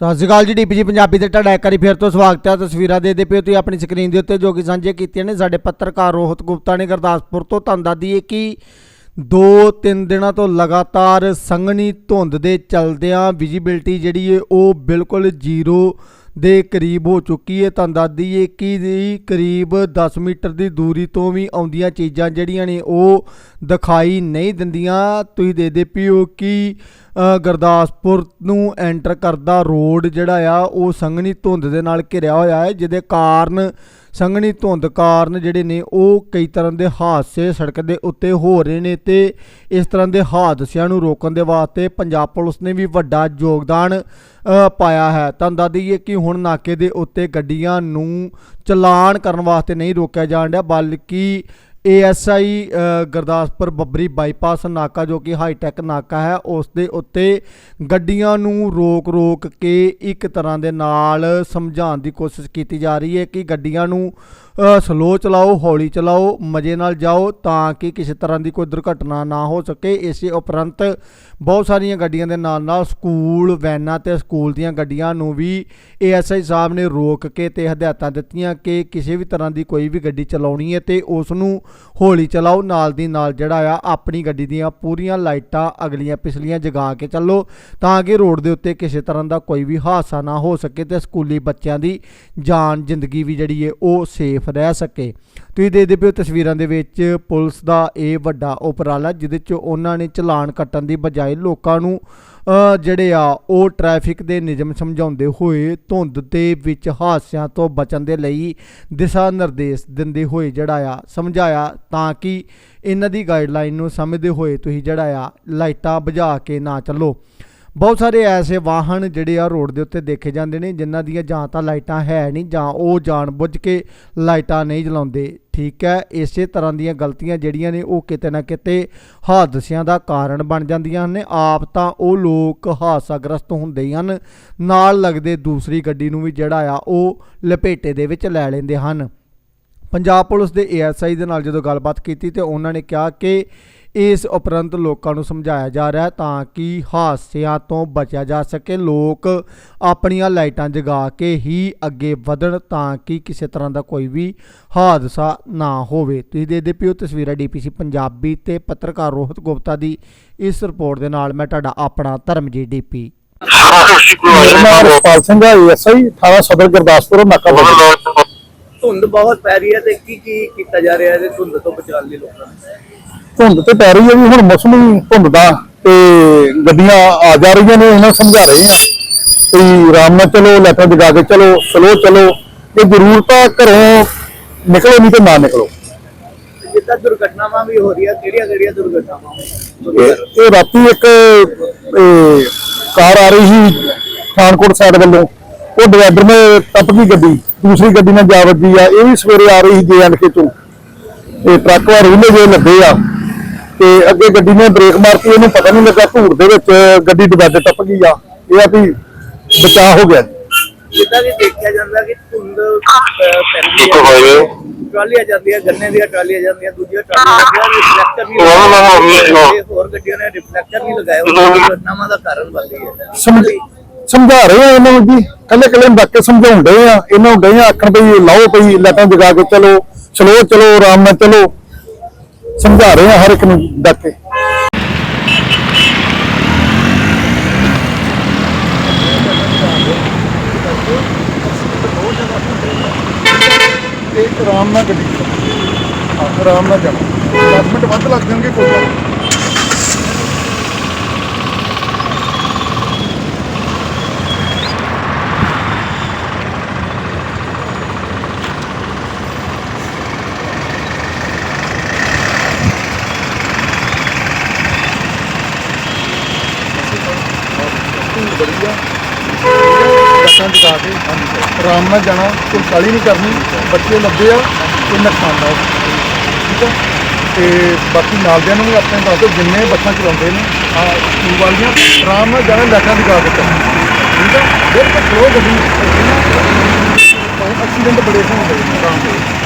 ਸਤਿ ਸ਼੍ਰੀ ਅਕਾਲ ਜੀ, ਡੀਪੀਜੀ ਪੰਜਾਬੀ ਤੇ ਤੁਹਾਡਾ ਇੱਕ ਵਾਰੀ ਫਿਰ ਤੋਂ ਸਵਾਗਤ ਹੈ। ਤਸਵੀਰਾਂ ਦੇ ਦੇ ਪਿਓ ਤੁਸੀਂ ਆਪਣੀ ਸਕਰੀਨ ਦੇ ਉੱਤੇ ਜੋ ਕਿ ਸਾਂਝੇ ਕੀਤੀਆਂ ਨੇ, ਸਾਡੇ ਪੱਤਰਕਾਰ ਰੋਹਤ ਗੁਪਤਾ ਨੇ ਗੁਰਦਾਸਪੁਰ ਤੋਂ ਤੁਹਾਨੂੰ ਦੱਸਦੀ ਹੈ ਕਿ ਦੋ ਤਿੰਨ ਦਿਨਾਂ ਤੋਂ ਲਗਾਤਾਰ ਸੰਘਣੀ ਧੁੰਦ ਦੇ ਚਲਦਿਆਂ ਵਿਜੀਬਿਲਟੀ ਜਿਹੜੀ ਹੈ ਉਹ ਬਿਲਕੁਲ ਜ਼ੀਰੋ ਦੇ ਕਰੀਬ ਹੋ ਚੁੱਕੀ ਹੈ। ਤੁਹਾਨੂੰ ਦੱਸ ਦਈਏ ਕਿ ਦੀ ਕਰੀਬ 10 ਮੀਟਰ ਦੀ ਦੂਰੀ ਤੋਂ ਵੀ ਆਉਂਦੀਆਂ ਚੀਜ਼ਾਂ ਜਿਹੜੀਆਂ ਨੇ ਉਹ ਦਿਖਾਈ ਨਹੀਂ ਦਿੰਦੀਆਂ। ਤੁਸੀਂ ਦੇ ਦੇ ਪਿਓ ਕਿ ਗੁਰਦਾਸਪੁਰ ਨੂੰ ਐਂਟਰ ਕਰਦਾ ਰੋਡ ਜਿਹੜਾ ਆ, ਉਹ ਸੰਘਣੀ ਧੁੰਦ ਦੇ ਨਾਲ ਘਿਰਿਆ ਹੋਇਆ ਹੈ, ਜਿਹਦੇ ਕਾਰਨ, ਸੰਘਣੀ ਧੁੰਦ ਕਾਰਨ ਜਿਹੜੇ ਨੇ, ਉਹ ਕਈ ਤਰ੍ਹਾਂ ਦੇ ਹਾਦਸੇ ਸੜਕ ਦੇ ਉੱਤੇ ਹੋ ਰਹੇ ਨੇ ਤੇ ਇਸ ਤਰ੍ਹਾਂ ਦੇ ਹਾਦਸਿਆਂ ਨੂੰ ਰੋਕਣ ਦੇ ਵਾਸਤੇ ਪੰਜਾਬ ਪੁਲਿਸ ਨੇ ਵੀ ਵੱਡਾ ਯੋਗਦਾਨ ਪਾਇਆ ਹੈ। ਤੁਹਾਨੂੰ ਦੱਸ ਦਈਏ ਕਿ ਹੁਣ ਨਾਕੇ ਦੇ ਉੱਤੇ ਗੱਡੀਆਂ ਨੂੰ ਚਲਾਨ ਕਰਨ ਵਾਸਤੇ ਨਹੀਂ ਰੋਕਿਆ ਜਾਣ ਡਿਆ, ਬਲਕਿ ਏਐਸਆਈ ਗੁਰਦਾਸਪੁਰ ਬੱਬਰੀ ਬਾਈਪਾਸ ਨਾਕਾ, ਜੋ ਕਿ ਹਾਈਟੈਕ ਨਾਕਾ ਹੈ, ਉਸ ਦੇ ਉੱਤੇ ਗੱਡੀਆਂ ਨੂੰ ਰੋਕ-ਰੋਕ ਕੇ ਇੱਕ ਤਰ੍ਹਾਂ ਦੇ ਨਾਲ ਸਮਝਾਉਣ ਦੀ ਕੋਸ਼ਿਸ਼ ਕੀਤੀ ਜਾ ਰਹੀ ਹੈ ਕਿ ਗੱਡੀਆਂ ਨੂੰ ਸਲੋ ਚਲਾਓ, ਹੌਲੀ ਚਲਾਓ, ਮਜ਼ੇ ਨਾਲ ਜਾਓ ਤਾਂ ਕਿ ਕਿਸੇ ਤਰ੍ਹਾਂ ਦੀ ਕੋਈ ਦੁਰਘਟਨਾ ਨਾ ਹੋ ਸਕੇ। ਇਸੇ ਉਪਰੰਤ ਬਹੁਤ ਸਾਰੀਆਂ ਗੱਡੀਆਂ ਦੇ ਨਾਲ ਨਾਲ ਸਕੂਲ, ਵੈਨਾਂ ਤੇ ਸਕੂਲ ਦੀਆਂ ਗੱਡੀਆਂ ਨੂੰ ਵੀ ਏਐਸਆਈ ਸਾਹਿਬ ਨੇ ਰੋਕ ਕੇ ਤੇ ਹਦਾਇਤਾਂ ਦਿੱਤੀਆਂ ਕਿ ਕਿਸੇ ਵੀ ਤਰ੍ਹਾਂ ਦੀ ਕੋਈ ਵੀ ਗੱਡੀ ਚਲਾਉਣੀ ਹੈ ਤੇ ਉਸ ਨੂੰ ਹੌਲੀ ਚਲਾਓ, ਨਾਲ ਦੀ ਨਾਲ ਜਿਹੜਾ ਆ ਆਪਣੀ ਗੱਡੀ ਦੀਆਂ ਪੂਰੀਆਂ ਲਾਈਟਾਂ ਅਗਲੀਆਂ ਪਿਛਲੀਆਂ ਜਗਾ ਕੇ ਚੱਲੋ ਤਾਂ ਕਿ ਰੋਡ ਦੇ ਉੱਤੇ ਕਿਸੇ ਤਰ੍ਹਾਂ ਦਾ ਕੋਈ ਵੀ ਹਾਦਸਾ ਨਾ ਹੋ ਸਕੇ ਤੇ ਸਕੂਲੀ ਬੱਚਿਆਂ ਦੀ ਜਾਨ, ਜ਼ਿੰਦਗੀ ਵੀ ਜਿਹੜੀ ਹੈ ਉਹ ਸੇਫ ਰਹਿ ਸਕੇ। ਤੁਸੀਂ ਦੇਖਦੇ ਪਿਓ ਤਸਵੀਰਾਂ ਦੇ ਵਿੱਚ ਪੁਲਿਸ ਦਾ ਇਹ ਵੱਡਾ ਉਪਰਾਲਾ, ਜਿਹਦੇ 'ਚ ਉਹਨਾਂ ਨੇ ਚਲਾਨ ਕੱਟਣ ਦੀ ਬਜਾਏ ਲੋਕਾਂ ਨੂੰ ਜਿਹੜੇ ਆ, ਉਹ ਟ੍ਰੈਫਿਕ ਦੇ ਨਿਯਮ ਸਮਝਾਉਂਦੇ ਹੋਏ ਧੁੰਦ ਦੇ ਵਿੱਚ ਹਾਦਸਿਆਂ ਤੋਂ ਬਚਣ ਦੇ ਲਈ ਦਿਸ਼ਾ ਨਿਰਦੇਸ਼ ਦਿੰਦੇ ਹੋਏ ਜਿਹੜਾ ਆ, ਸਮਝਾਇਆ ਤਾਂ ਕਿ ਇਹਨਾਂ ਦੀ ਗਾਈਡਲਾਈਨ ਨੂੰ ਸਮਝਦੇ ਹੋਏ ਤੁਸੀਂ ਜਿਹੜਾ ਆ, ਲਾਈਟਾਂ ਬੁਝਾ ਕੇ ਨਾ ਚੱਲੋ। ਬਹੁਤ ਸਾਰੇ ਐਸੇ ਵਾਹਨ ਜਿਹੜੇ ਆ ਰੋਡ ਦੇ ਉੱਤੇ ਦੇਖੇ ਜਾਂਦੇ ਨੇ, ਜਿਨ੍ਹਾਂ ਦੀਆਂ ਜਾਂ ਤਾਂ ਲਾਈਟਾਂ ਹੈ ਨਹੀਂ ਜਾਂ ਉਹ ਜਾਣ ਬੁੱਝ ਕੇ ਲਾਈਟਾਂ ਨਹੀਂ ਜਲਾਉਂਦੇ। ਠੀਕ ਹੈ, ਇਸੇ ਤਰ੍ਹਾਂ ਦੀਆਂ ਗਲਤੀਆਂ ਜਿਹੜੀਆਂ ਨੇ, ਉਹ ਕਿਤੇ ਨਾ ਕਿਤੇ ਹਾਦਸਿਆਂ ਦਾ ਕਾਰਨ ਬਣ ਜਾਂਦੀਆਂ ਨੇ ਆਪ ਤਾਂ ਉਹ ਲੋਕ ਹਾਦਸਾਗ੍ਰਸਤ ਹੁੰਦੇ ਹੀ ਹਨ। ਨਾਲ ਲੱਗਦੇ ਦੂਸਰੀ ਗੱਡੀ ਨੂੰ ਵੀ ਜਿਹੜਾ ਆ, ਉਹ ਲਪੇਟੇ ਦੇ ਵਿੱਚ ਲੈ ਲੈਂਦੇ ਹਨ। ਪੰਜਾਬ ਪੁਲਿਸ ਦੇ ਏਐਸਆਈ ਦੇ ਨਾਲ ਜਦੋਂ ਗੱਲਬਾਤ ਕੀਤੀ ਤੇ ਉਹਨਾਂ ਨੇ ਕਿਹਾ ਕਿ ਇਸ ਉਪਰੰਤ ਲੋਕਾਂ ਨੂੰ ਸਮਝਾਇਆ ਜਾ ਰਿਹਾ ਤਾਂ ਕਿ ਹਾਦਸਿਆਂ ਤੋਂ ਬਚਿਆ ਜਾ ਸਕੇ। ਲੋਕ ਆਪਣੀਆਂ ਲਾਈਟਾਂ ਜਗਾ ਕੇ ਹੀ ਅੱਗੇ ਵਧਣ ਤਾਂ ਕਿ ਕਿਸੇ ਤਰ੍ਹਾਂ ਦਾ ਕੋਈ ਵੀ ਹਾਦਸਾ ਨਾ ਹੋਵੇ। ਤੁਸੀਂ ਦੇਖਦੇ ਪਿਓ ਤਸਵੀਰਾਂ ਡੀਪੀਸੀ ਪੰਜਾਬੀ ਤੇ ਪੱਤਰਕਾਰ ਰੋਹਿਤ ਗੁਪਤਾ ਦੀ ਇਸ ਰਿਪੋਰਟ ਦੇ ਨਾਲ ਮੈਂ ਤੁਹਾਡਾ ਆਪਣਾ ਧਰਮਜੀਤ ਡੀਪੀ। ਮੇਰਾ ਨਾਮ ਰਸਪਾਲ ਸਿੰਘ ਹੈ ਐਸਆਈ ਥਾਣਾ ਸਦਰ ਗੁਰਦਾਸਪੁਰ ਨਾਕਾ ਧੁੰਦ ਬਹੁਤ ਪੈ ਰਹੀ ਹੈ ਤੇ ਕੀ ਕੀ ਕੀਤਾ ਜਾ ਰਿਹਾ ਹੈ ਧੁੰਦ ਤੋਂ ਬਚਾਉਣ ਲਈ ਲੋਕਾਂ ਨੂੰ? ਧੁੰਦ ਤੇ ਪੈ ਰਹੀ ਹੈ ਵੀ ਹੁਣ ਮੌਸਮੀ ਧੁੰਦ ਦਾ ਤੇ ਗੱਡੀਆਂ ਆ ਜਾ ਰਹੀਆਂ ਨੇ ਉਹਨਾਂ ਨੂੰ ਸਮਝਾ ਰਹੇ ਆ ਵੀ ਆਰਾਮ ਨਾਲ ਚਲੋ ਲੈਟਾਂ ਜਗਾ ਕੇ ਚਲੋ ਸਲੋ ਚਲੋ। ਜੇ ਜ਼ਰੂਰਤ ਆ ਘਰੋਂ ਨਿਕਲੋ ਨਹੀਂ ਤੇ ਨਾ ਨਿਕਲੋ। ਤੇ ਜਿੱਦਾਂ ਦੁਰਘਟਨਾਵਾਂ ਵੀ ਹੋ ਰਹੀਆਂ ਕਿਹੜੀਆਂ ਕਿਹੜੀਆਂ ਦੁਰਘਟਨਾਵਾਂ? ਇਹ ਰਾਤੀ ਇੱਕ ਇਹ, ਕਾਰ ਆ ਰਹੀ ਸੀ ਪਠਾਨਕੋਟ ਸਾਈਡ ਵੱਲੋਂ। ਉਹ ਡਿਵਾਈਡਰ ਨੇ ਟੱਪ ਗਈ ਗੱਡੀ ਦੂਸਰੀ ਗੱਡੀ ਨਾਲ ਜਾ ਵੱਜੀ ਆ ਇਹ ਵੀ ਸਵੇਰੇ ਆ ਰਹੀ ਸੀ ਜੇਐਨਕੇ ਤੋਂ ਤੇ ਟਰੱਕ ਵਾਲੇ ਉਹਨੇ ਜੇ ਲੱਗੇ ਆ। ਤੇ ਅੱਗੇ ਗੱਡੀ ਨੇ ਬ੍ਰੇਕ ਮਾਰਤੀ ਇਹਨੂੰ ਪਤਾ ਨਹੀਂ ਲੱਗਾ ਧੂੜ ਦੇ ਵਿੱਚ ਗੱਡੀ ਡਿਵਾਈਡਰ ਟੱਪ ਗਈ ਆ। ਇਹ ਆ ਵੀ ਬਚਾਅ ਹੋ ਗਿਆ। ਜਿੱਦਾਂ ਕਿ ਦੇਖਿਆ ਜਾਂਦਾ ਕਿ ਧੁੰਦ ਪੈਂਦੀ ਹੈ ਟਰਾਲੀਆਂ ਜਾਂਦੀਆਂ ਗੰਨੇ ਦੀਆਂ ਟਰਾਲੀਆਂ ਜਾਂਦੀਆਂ ਦੂਜੀਆਂ ਟਰਾਲੀਆਂ ਰਿਫਲੈਕਟਰ ਵੀ ਲਗਾਏ ਹੋਰ ਗੱਡੀਆਂ ਨੇ ਰਿਫਲੈਕਟਰ ਵੀ ਲਗਾਏ ਹੋਏ ਨੇ, ਦੁਰਘਟਨਾਵਾਂ ਦਾ ਕਾਰਨ ਬਣਦੀ ਹੈ। ਸਮਝ ਸਮਝਾ ਰਹੇ ਆ ਇਹਨਾਂ ਨੂੰ ਜੀ? ਕੱਲੇ ਕੱਲੇ ਨੂੰ ਸਮਝਾਉਣ ਡਏ ਆ, ਇਹਨਾਂ ਨੂੰ ਡਏ ਆ ਆਖਣ ਵੀ ਲਾਓ ਪਈ ਲਾਈਟਾਂ ਜਗਾ ਕੇ ਚਲੋ ਸਲੋ ਚਲੋ, ਆਰਾਮ ਨਾਲ ਚਲੋ। ਸਮਝਾ ਰਹੇ ਆ ਹਰ ਇੱਕ ਨੂੰ ਡੱਕ ਤੇ ਆਰਾਮ ਨਾਲ ਗੱਡੀ ਚਲਾਓ। ਆਰਾਮ ਨਾਲ ਜਾਣਾ 10 ਮਿੰਟ ਵੱਧ ਲੱਗ ਜਾਣਗੇ ਕੋਈ ਗੱਲ ਨਹੀਂ। ਵਧੀਆ ਬੱਸਾਂ ਚੁਕਾ ਕੇ। ਆਰਾਮ ਨਾਲ ਜਾਣਾ, ਕੋਈ ਕਾਲੀ ਨਹੀਂ ਕਰਨੀ। ਬੱਚੇ ਲੱਭੇ ਆ ਕੋਈ ਨੁਕਸਾਨ ਨਾ ਹੋਵੇ ਠੀਕ ਆ? ਤੇ ਬਾਕੀ ਨਾਲਦਿਆਂ ਨੂੰ ਵੀ ਆਪਣੇ ਦੱਸ ਦਿਓ ਜਿੰਨੇ ਬੱਸਾਂ ਚਲਾਉਂਦੇ ਨੇ, ਆ ਸਕੂਲ ਵਾਲੀਆਂ, ਆਰਾਮ ਨਾਲ ਜਾਣਾ ਲਾਈਟਾਂ ਜਗਾ ਕੇ ਚੱਲਣਾ। ਠੀਕ ਆ? ਬਿਲਕੁਲ ਸਲੋ ਗੱਡੀ। ਐਕਸੀਡੈਂਟ ਬੜੇ ਹੁੰਦੇ ਨੇ ਆਰਾਮ ਨਾਲ